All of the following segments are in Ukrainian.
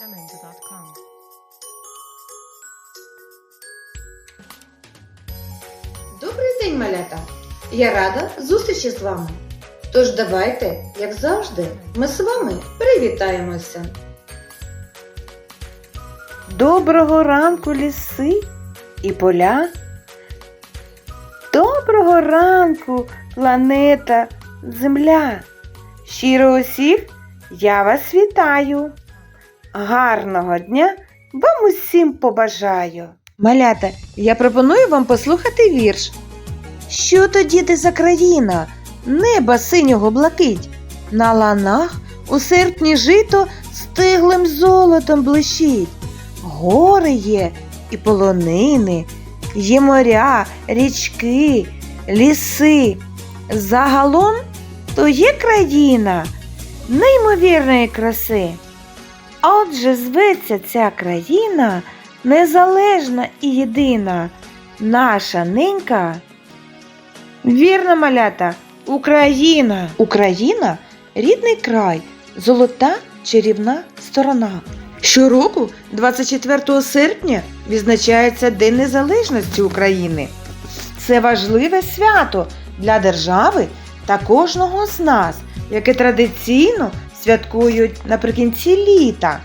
Jamendo.com. Добрий день, малята! Я рада зустрічі з вами. Тож давайте, як завжди, ми з вами привітаємося. Доброго ранку, ліси і поля. Доброго ранку, планета Земля. Щиро усіх я вас вітаю. Гарного дня вам усім побажаю. Малята, я пропоную вам послухати вірш. Що то діти за країна? Неба синього блакить. На ланах у серпні жито стиглим золотом блищить. Гори є і полонини, є моря, річки, ліси. Загалом то є країна неймовірної краси. Отже, зветься ця країна незалежна і єдина, наша ненька. Вірно, малята, Україна. Україна рідний край, золота чарівна сторона. Щороку, 24 серпня, відзначається День Незалежності України. Це важливе свято для держави та кожного з нас, яке традиційно святкують наприкінці літа.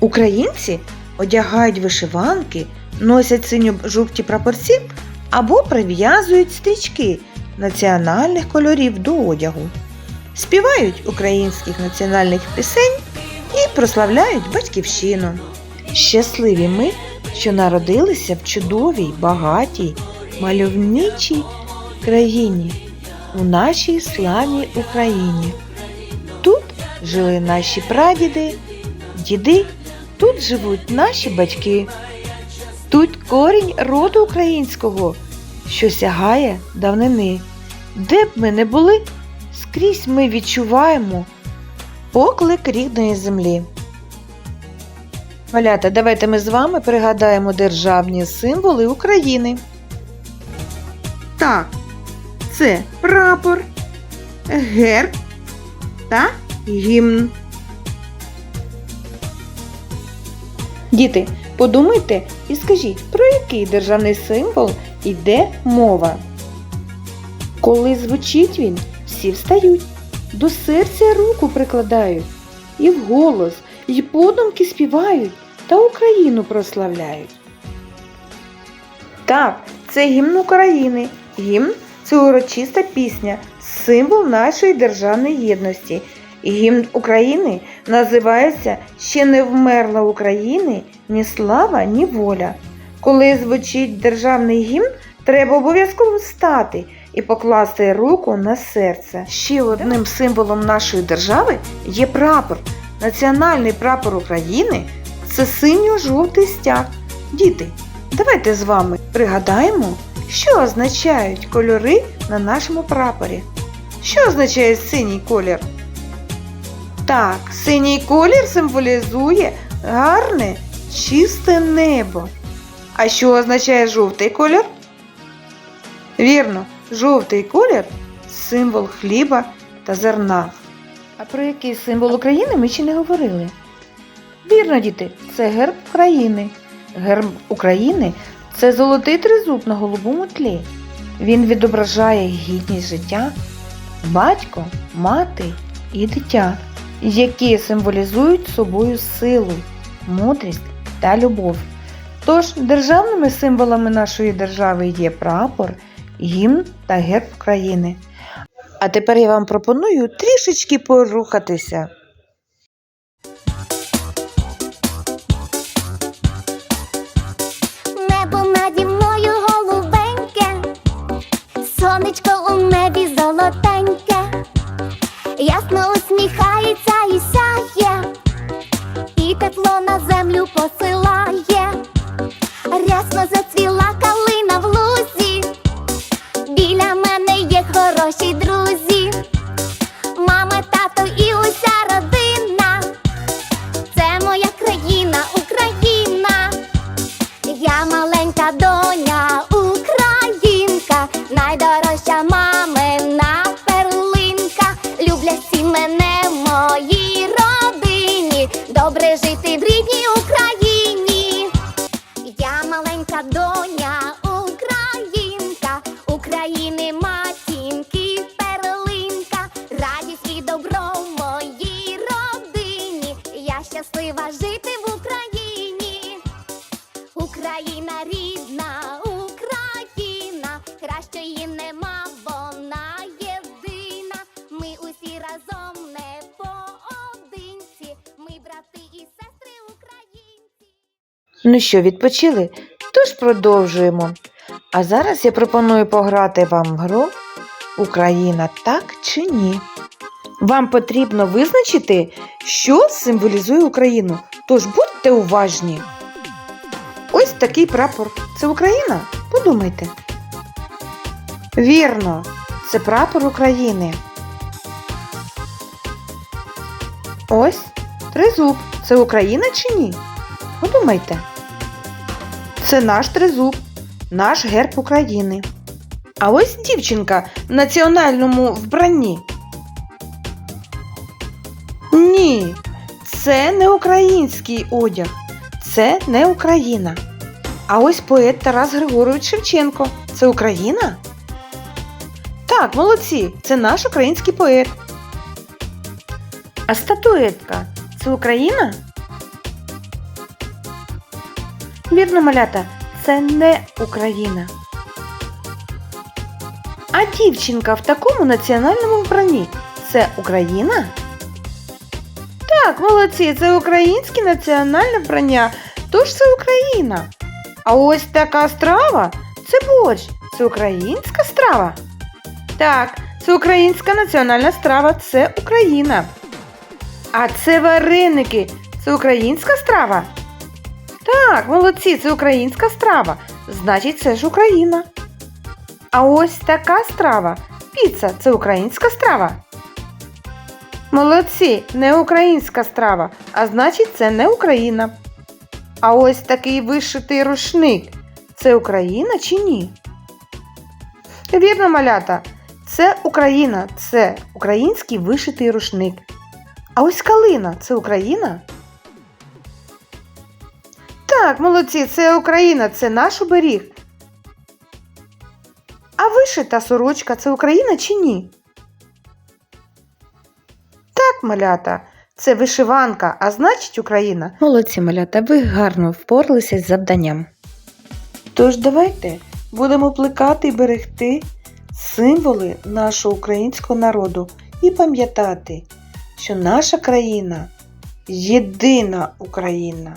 Українці одягають вишиванки, носять синьо-жовті прапорці або прив'язують стрічки національних кольорів до одягу, співають українських національних пісень і прославляють батьківщину. Щасливі ми, що народилися в чудовій, багатій, мальовничій країні, у нашій славній Україні. Жили наші прадіди, діди, тут живуть наші батьки. Тут корінь роду українського, що сягає давнини. Де б ми не були, скрізь ми відчуваємо поклик рідної землі. Малята, давайте ми з вами пригадаємо державні символи України. Так, це прапор, герб та гімн. Діти, подумайте і скажіть, про який державний символ йде мова. Коли звучить він, всі встають, до серця руку прикладають, і вголос, і подумки співають та Україну прославляють. Так, це гімн України. Гімн це урочиста пісня, символ нашої державної єдності. Гімн України називається Ще не вмерла України ні слава, ні воля. Коли звучить державний гімн, треба обов'язково встати і покласти руку на серце. Ще одним символом нашої держави є прапор. Національний прапор України це синьо-жовтий стяг. Діти, давайте з вами пригадаємо, що означають кольори на нашому прапорі. Що означає синій колір? Так, синій колір символізує гарне, чисте небо. А що означає жовтий колір? Вірно, жовтий колір символ хліба та зерна. А про який символ України ми ще не говорили? Вірно, діти, це герб України. Герб України це золотий тризуб на голубому тлі. Він відображає гідність життя, батько, мати і дитя, які символізують собою силу, мудрість та любов. Тож державними символами нашої держави є прапор, гімн та герб країни. А тепер я вам пропоную трішечки порухатися. Я маленька доня, українка, найдорожча мамина перлинка, люблять всі мене в моїй родині, добре жити в рідній Україні. Я маленька доня. Ну що, відпочили? Тож продовжуємо. А зараз я пропоную пограти вам в гру Україна так чи ні. Вам потрібно визначити, що символізує Україну. Тож будьте уважні. Ось такий прапор. Це Україна? Подумайте. Вірно, це прапор України. Ось тризуб. Це Україна чи ні? Подумайте. Це наш тризуб, наш герб України. А ось дівчинка в національному вбранні. Ні, це не український одяг, це не Україна. А ось поет Тарас Григорович Шевченко. Це Україна? Так, молодці, це наш український поет. А статуетка це Україна? Вірно, малята, це не Україна. А дівчинка в такому національному вбранні це Україна? Так, молодці, це українське національне вбрання, тож це Україна. А ось така страва це борщ, це українська страва. Так, це українська національна страва, це Україна. А це вареники, це українська страва. Так, молодці, це українська страва. Значить, це ж Україна. А ось така страва. Піца це українська страва. Молодці, не українська страва, а значить, це не Україна. А ось такий вишитий рушник. Це Україна чи ні? Вірно, малята, це Україна, це український вишитий рушник. А ось калина це Україна? Так, молодці, це Україна, це наш оберіг. А вишита сорочка це Україна чи ні? Так, малята, це вишиванка, а значить Україна. Молодці, малята, ви гарно впоралися з завданням. Тож давайте будемо плекати і берегти символи нашого українського народу і пам'ятати, що наша країна єдина Україна.